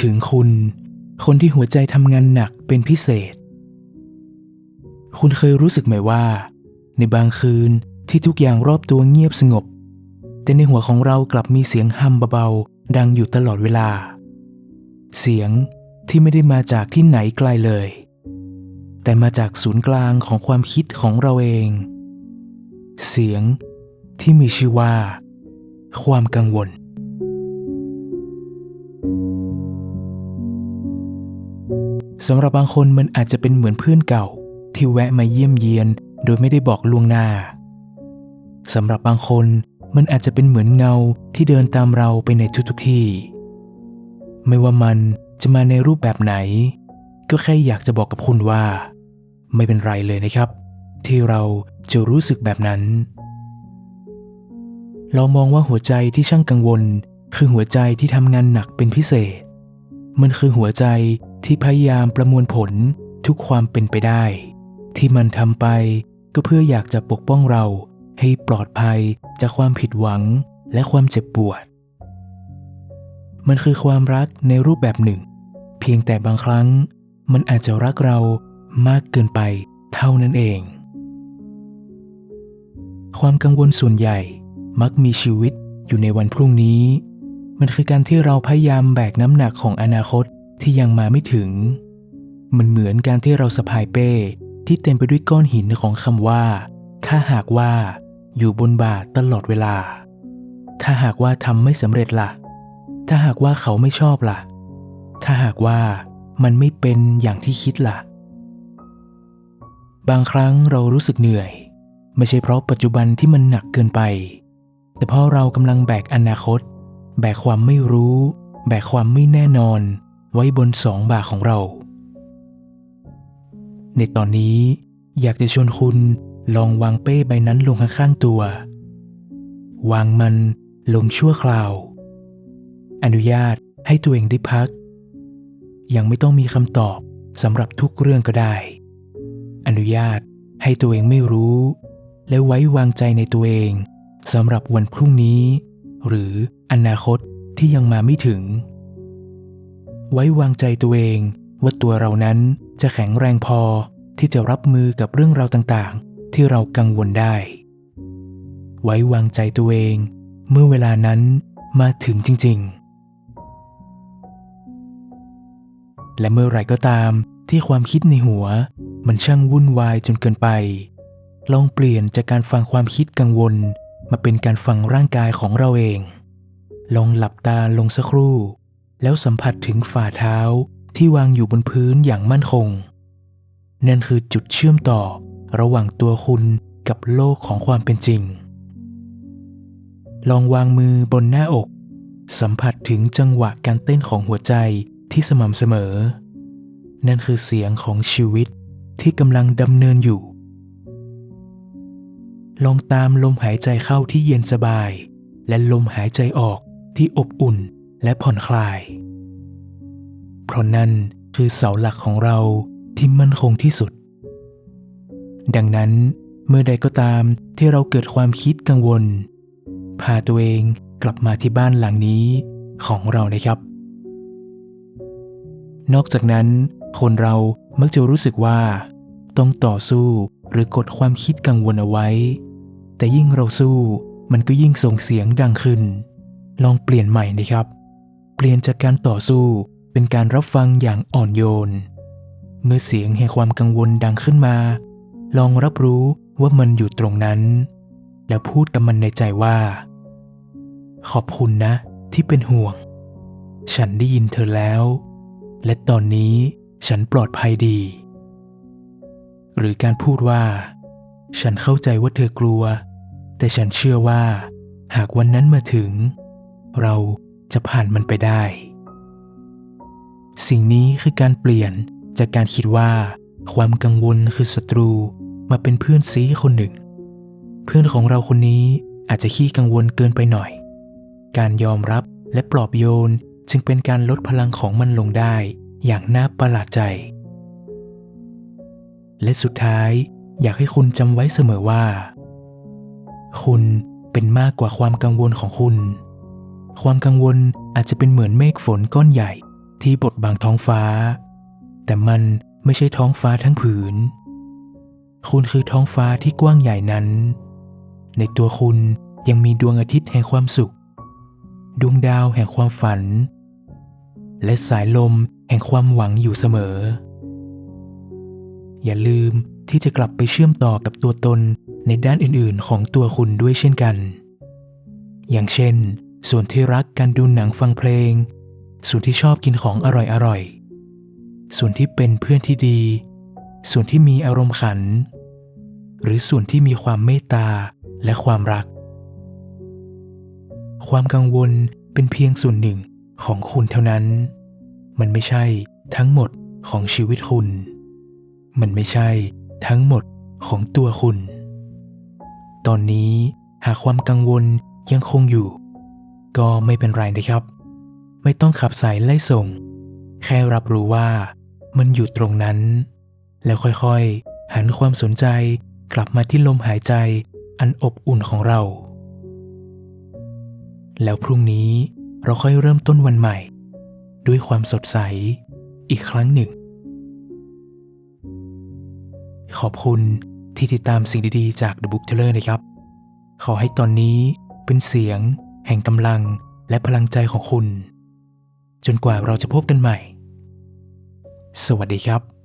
ถึงคุณ คนที่หัวใจทำงานหนักเป็นพิเศษ คุณเคยรู้สึกไหมว่า ในบางคืนที่ทุกอย่างรอบตัวเงียบสงบ แต่ในหัวของเรากลับมีเสียงฮัมเบาๆดังอยู่ตลอดเวลา เสียงที่ไม่ได้มาจากที่ไหนไกลเลย แต่มาจากศูนย์กลางของความคิดของเราเอง เสียงที่มีชื่อว่า ความกังวล สำหรับบางคนมันอาจจะเป็นเหมือนเพื่อนเก่า ที่แวะมาเยี่ยมเยียน โดยไม่ได้บอกล่วงหน้าสำหรับบางคนมันอาจจะเป็นเหมือนเงาที่เดินตามเราไปในทุกๆที่ ไม่ว่ามันจะมาในรูปแบบไหน ก็แค่อยากจะบอกกับคุณว่า ไม่เป็นไรเลยนะครับ ที่เราจะรู้สึกแบบนั้น เรามองว่าหัวใจที่ช่างกังวล คือหัวใจที่ทำงานหนักเป็นพิเศษ มันคือหัวใจ ที่พยายามประมวลผลทุกความเป็นไปได้ ที่มันทำไปก็เพื่ออยากจะปกป้องเราให้ปลอดภัยจากความผิดหวังและความเจ็บปวด มันคือความรักในรูปแบบหนึ่ง เพียงแต่บางครั้งมันอาจจะรักเรามากเกินไปเท่านั้นเอง ความกังวลส่วนใหญ่มักมีชีวิตอยู่ในวันพรุ่งนี้ มันคือการที่เราพยายามแบกน้ำหนักของอนาคต ที่ยังมาไม่ถึง มันเหมือนการที่เราสะพายเป้ที่เต็มไปด้วยก้อนหินของคำว่า ถ้าหากว่าอยู่บนบ่าตลอดเวลา ถ้าหากว่าทำไม่สำเร็จละ่ะ ถ้าหากว่าเขาไม่ชอบละ่ะ ถ้าหากว่ามันไม่เป็นอย่างที่คิดละ่ะ บางครั้งเรารู้สึกเหนื่อย ไม่ใช่เพราะปัจจุบันที่มันหนักเกินไป แต่เพราะเรากำลังแบกอนาคต แบกความไม่รู้ แบกความไม่แน่นอน ไว้บนสองบ่าของเรา ในตอนนี้อยากจะชวนคุณลองวางเป้ใบนั้นลงข้างๆตัว วางมันลงชั่วคราว อนุญาตให้ตัวเองได้พัก ยังไม่ต้องมีคำตอบสำหรับทุกเรื่องก็ได้ อนุญาตให้ตัวเองไม่รู้ และไว้วางใจในตัวเองสำหรับวันพรุ่งนี้ หรืออนาคตที่ยังมาไม่ถึง ไว้วางใจตัวเองว่าตัวเรานั้นจะแข็งแรงพอที่จะรับมือกับเรื่องราวต่างๆ ที่เรากังวลได้ ไว้วางใจตัวเอง เมื่อเวลานั้นมาถึงจริง ๆ และเมื่อไหร่ก็ตามที่ความคิดในหัว มันช่างวุ่นวายจนเกินไป ลองเปลี่ยนจากการฟังความคิดกังวล มาเป็นการฟังร่างกายของเราเอง ลองหลับตาลงสักครู่ แล้วสัมผัสถึงฝ่าเท้าที่วางอยู่บนพื้นอย่างมั่นคง นั่นคือจุดเชื่อมต่อระหว่างตัวคุณกับโลกของความเป็นจริง ลองวางมือบนหน้าอก สัมผัสถึงจังหวะการเต้นของหัวใจที่สม่ำเสมอ นั่นคือเสียงของชีวิตที่กำลังดำเนินอยู่ ลองตามลมหายใจเข้าที่เย็นสบาย และลมหายใจออกที่อบอุ่น และผ่อนคลาย เพราะนั่นคือเสาหลักของเราที่มั่นคงที่สุด ดังนั้นเมื่อใดก็ตามที่เราเกิดความคิดกังวล พาตัวเองกลับมาที่บ้านหลังนี้ของเรานะครับ นอกจากนั้น คนเรามักจะรู้สึกว่า ต้องต่อสู้หรือกดความคิดกังวลเอาไว้ แต่ยิ่งเราสู้มันก็ยิ่งส่งเสียงดังขึ้น ลองเปลี่ยนใหม่นะครับ เปลี่ยนจากการต่อสู้เป็นการรับฟังอย่างอ่อนโยน เมื่อเสียงแห่งความกังวลดังขึ้นมา ลองรับรู้ว่ามันอยู่ตรงนั้น แล้วพูดกับมันในใจว่า ขอบคุณนะที่เป็นห่วง ฉันได้ยินเธอแล้ว และตอนนี้ฉันปลอดภัยดี หรือการพูดว่า ฉันเข้าใจว่าเธอกลัว แต่ฉันเชื่อว่า หากวันนั้นมาถึง เรา จะผ่านมันไปได้ สิ่งนี้คือการเปลี่ยนจากการคิดว่า ความกังวลคือศัตรูมาเป็นเพื่อนซีคนหนึ่ง เพื่อนของเราคนนี้อาจจะขี้กังวลเกินไปหน่อย การยอมรับและปลอบโยนจึงเป็นการลดพลังของมันลงได้อย่างน่าประหลาดใจ และสุดท้ายอยากให้คุณจำไว้เสมอว่า คุณเป็นมากกว่าความกังวลของคุณ ความกังวลอาจจะเป็นเหมือนเมฆฝนก้อนใหญ่ ที่บดบังท้องฟ้า แต่มันไม่ใช่ท้องฟ้าทั้งผืน คุณคือท้องฟ้าที่กว้างใหญ่นั้น ในตัวคุณยังมีดวงอาทิตย์แห่งความสุข ดวงดาวแห่งความฝัน และสายลมแห่งความหวังอยู่เสมอ อย่าลืมที่จะกลับไปเชื่อมต่อกับตัวตนในด้านอื่นๆ ของตัวคุณด้วยเช่นกัน อย่างเช่น ส่วนที่รักการดูหนังฟังเพลง ส่วนที่ชอบกินของอร่อยๆ ส่วนที่เป็นเพื่อนที่ดี ส่วนที่มีอารมณ์ขัน หรือส่วนที่มีความเมตตาและความรัก ความกังวลเป็นเพียงส่วนหนึ่งของคุณเท่านั้น มันไม่ใช่ทั้งหมดของชีวิตคุณ มันไม่ใช่ทั้งหมดของตัวคุณ ตอนนี้หากความกังวลยังคงอยู่ ก็ไม่เป็นไรนะครับ ไม่ต้องขับสายไล่ส่ง แค่รับรู้ว่ามันอยู่ตรงนั้น แล้วค่อยๆ หันความสนใจกลับมาที่ลมหายใจอันอบอุ่นของเรา แล้วพรุ่งนี้เราค่อยเริ่มต้นวันใหม่ ด้วยความสดใสอีกครั้งหนึ่ง ขอบคุณที่ติดตามสิ่งดีๆจาก The Book Teller นะครับ ขอให้ตอนนี้เป็นเสียง แห่งกำลังและพลังใจของคุณ จนกว่าเราจะพบกันใหม่ สวัสดีครับ